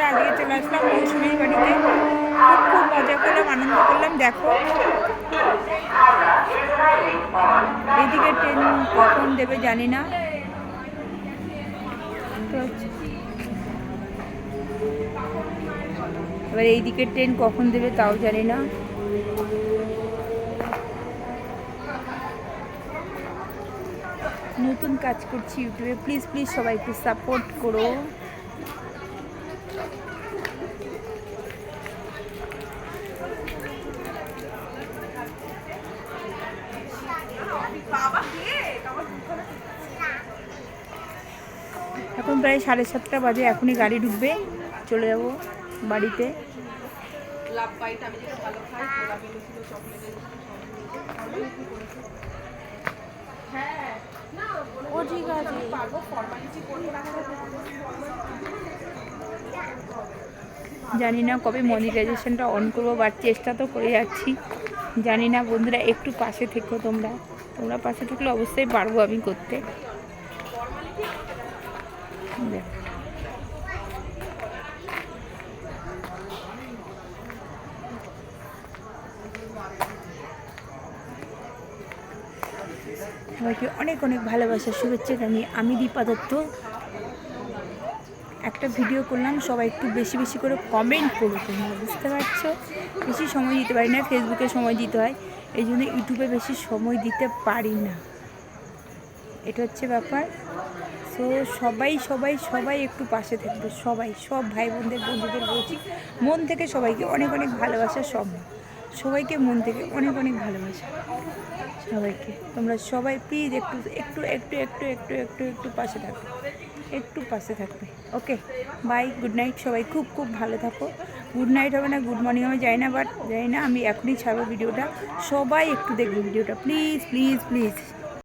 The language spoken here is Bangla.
বন্ধুরা আজকে চলে আসলাম মৌসুমীর বাড়িতে। খুব খুব মজা করলাম, আনন্দ করলাম, দেখো। এদিকে ট্রেন কখন দেবে জানি না। এবার এইদিকে ট্রেন কখন দেবে তাও জানি না। নতুন কাজ করছি ইউটিউবে প্লিজ প্লিজ সবাই একটু সাপোর্ট করো। এখন প্রায় সাড়ে সাতটা বাজে এখনই গাড়ি ঢুকবে চলে যাব বাড়িতে। ও ঠিক আছে। জানি না কবে মনিটাইজেশনটা অন করব বা চেষ্টা তো করে যাচ্ছি। জানি না বন্ধুরা একটু পাশে থেকো তোমরা। তোমরা পাশে থাকলে অবশ্যই পারব আমি করতে। সবাইকে অনেক অনেক ভালোবাসা, শুভেচ্ছা জানিয়ে আমি দীপা দত্ত। একটা ভিডিও করলাম, সবাই একটু বেশি বেশি করে কমেন্ট করো তোমরা, বুঝতে পারছ? বেশি সময় দিতে পারি না ফেসবুকে সময় দিতে হয় এই জন্য ইউটিউবে বেশি সময় দিতে পারি না। এটা হচ্ছে ব্যাপার। সো সবাই সবাই সবাই একটু পাশে থাকবে। সবাই, সব ভাই বোনদের বন্ধুদের বলছি, মন থেকে সবাইকে অনেক অনেক ভালোবাসা সব সবাইকে মন থেকে অনেক অনেক ভালোবাসা। সবাইকে। তোমরা সবাই প্লিজ একটু একটু একটু একটু একটু একটু একটু পাশে থাকবে একটু পাশে থাকবে। ওকে বাই গুড নাইট সবাই। খুব খুব ভালো থাকো। গুড নাইট হবে না গুড মর্নিং আমি যাই না বাট যাই না, আমি এখনই ছাড়বো ভিডিওটা। সবাই একটু দেখবে ভিডিওটা। Please please please